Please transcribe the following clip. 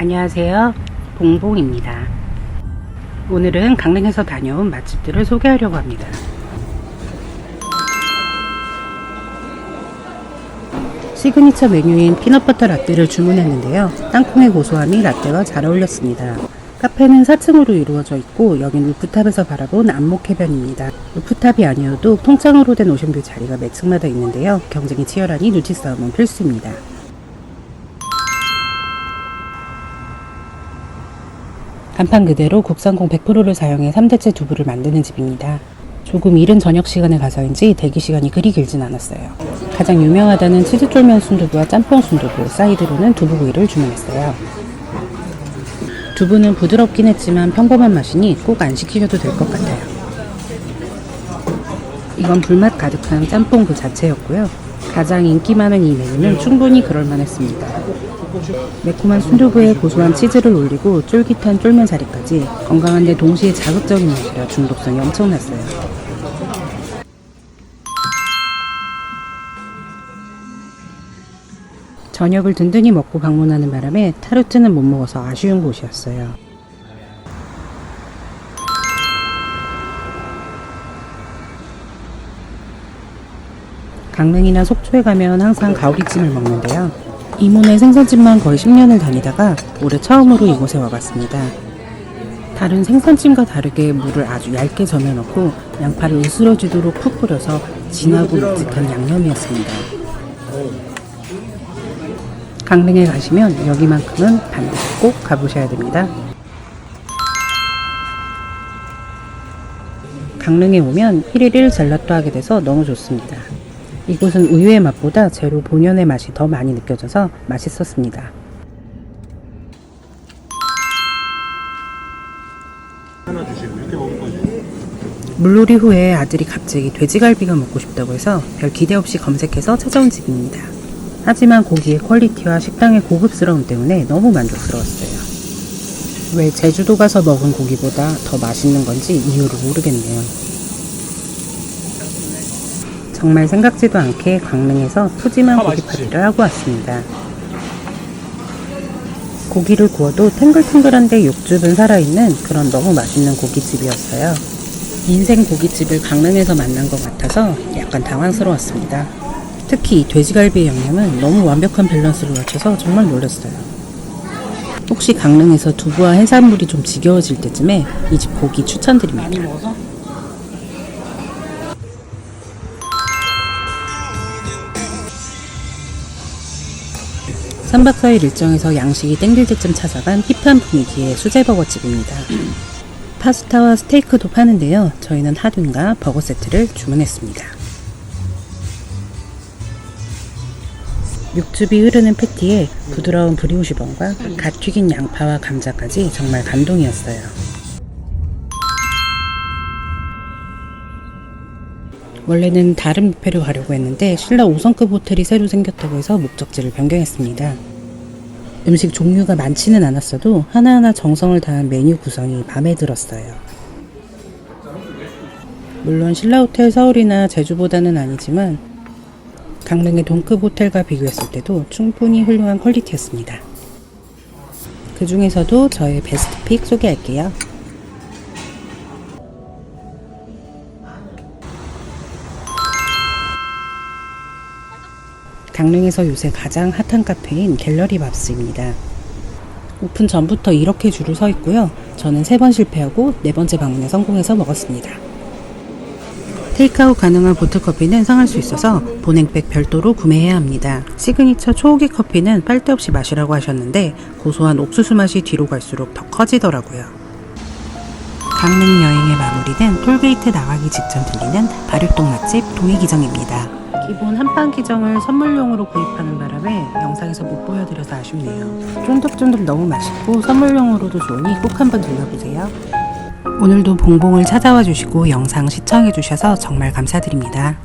안녕하세요. 봉봉입니다. 오늘은 강릉에서 다녀온 맛집들을 소개하려고 합니다. 시그니처 메뉴인 피넛버터 라떼를 주문했는데요. 땅콩의 고소함이 라떼와 잘 어울렸습니다. 카페는 4층으로 이루어져 있고 여긴 루프탑에서 바라본 안목 해변입니다. 루프탑이 아니어도 통창으로 된 오션뷰 자리가 매 층마다 있는데요. 경쟁이 치열하니 눈치 싸움은 필수입니다. 간판 그대로 국산콩 100%를 사용해 3대째 두부를 만드는 집입니다. 조금 이른 저녁 시간에 가서인지 대기 시간이 그리 길진 않았어요. 가장 유명하다는 치즈 쫄면 순두부와 짬뽕 순두부, 사이드로는 두부구이를 주문했어요. 두부는 부드럽긴 했지만 평범한 맛이니 꼭 안 시키셔도 될 것 같아요. 이건 불맛 가득한 짬뽕 그 자체였고요. 가장 인기 많은 이 메뉴는 충분히 그럴만했습니다. 매콤한 순두부에 고소한 치즈를 올리고 쫄깃한 쫄면 사리까지 건강한데 동시에 자극적인 맛이라 중독성이 엄청났어요. 저녁을 든든히 먹고 방문하는 바람에 타르트는 못 먹어서 아쉬운 곳이었어요. 강릉이나 속초에 가면 항상 가오리찜을 먹는데요. 이문의 생선집만 거의 10년을 다니다가 올해 처음으로 이곳에 와봤습니다. 다른 생선찜과 다르게 물을 아주 얇게 전해 넣고 양파를 으스러지도록 푹 뿌려서 진하고 묵직한 양념이었습니다. 강릉에 가시면 여기만큼은 반드시 꼭 가보셔야 됩니다. 강릉에 오면 1일 1 젤라또 하게 돼서 너무 좋습니다. 이곳은 우유의 맛보다 재료 본연의 맛이 더 많이 느껴져서 맛있었습니다. 하나 주시고 이렇게 먹을 거지. 물놀이 후에 아들이 갑자기 돼지갈비가 먹고 싶다고 해서 별 기대 없이 검색해서 찾아온 집입니다. 하지만 고기의 퀄리티와 식당의 고급스러움 때문에 너무 만족스러웠어요. 왜 제주도 가서 먹은 고기보다 더 맛있는 건지 이유를 모르겠네요. 정말 생각지도 않게 강릉에서 푸짐한 아, 고기 맛있지. 파티를 하고 왔습니다. 고기를 구워도 탱글탱글한데 육즙은 살아있는 그런 너무 맛있는 고깃집이었어요. 인생 고깃집을 강릉에서 만난 것 같아서 약간 당황스러웠습니다. 특히 이 돼지갈비의 양념은 너무 완벽한 밸런스를 맞춰서 정말 놀랐어요. 혹시 강릉에서 두부와 해산물이 좀 지겨워질 때쯤에 이 집 고기 추천드립니다. 3박 4일 일정에서 양식이 땡길 때쯤 찾아간 힙한 분위기의 수제버거집입니다. 파스타와 스테이크도 파는데요. 저희는 핫윈과 버거 세트를 주문했습니다. 육즙이 흐르는 패티에 부드러운 브리오시번과 갓 튀긴 양파와 감자까지 정말 감동이었어요. 원래는 다른 뷔페로 가려고 했는데 신라 5성급 호텔이 새로 생겼다고 해서 목적지를 변경했습니다. 음식 종류가 많지는 않았어도 하나하나 정성을 다한 메뉴 구성이 마음에 들었어요. 물론 신라 호텔 서울이나 제주보다는 아니지만 강릉의 동급 호텔과 비교했을 때도 충분히 훌륭한 퀄리티였습니다. 그 중에서도 저의 베스트 픽 소개할게요. 강릉에서 요새 가장 핫한 카페인 갤러리 밥스입니다. 오픈 전부터 이렇게 줄을 서 있고요. 저는 세 번 실패하고 네 번째 방문에 성공해서 먹었습니다. 테이크아웃 가능한 보틀커피는 상할 수 있어서 보냉백 별도로 구매해야 합니다. 시그니처 초호기 커피는 빨대 없이 마시라고 하셨는데 고소한 옥수수 맛이 뒤로 갈수록 더 커지더라고요. 강릉 여행의 마무리는 톨게이트 나가기 직전 들리는 발육동 맛집 동해기정입니다. 기본 한판 기정을 선물용으로 구입하는 바람에 영상에서 못 보여드려서 아쉽네요. 쫀득쫀득 너무 맛있고 선물용으로도 좋으니 꼭 한번 들려보세요. 오늘도 봉봉을 찾아와 주시고 영상 시청해 주셔서 정말 감사드립니다.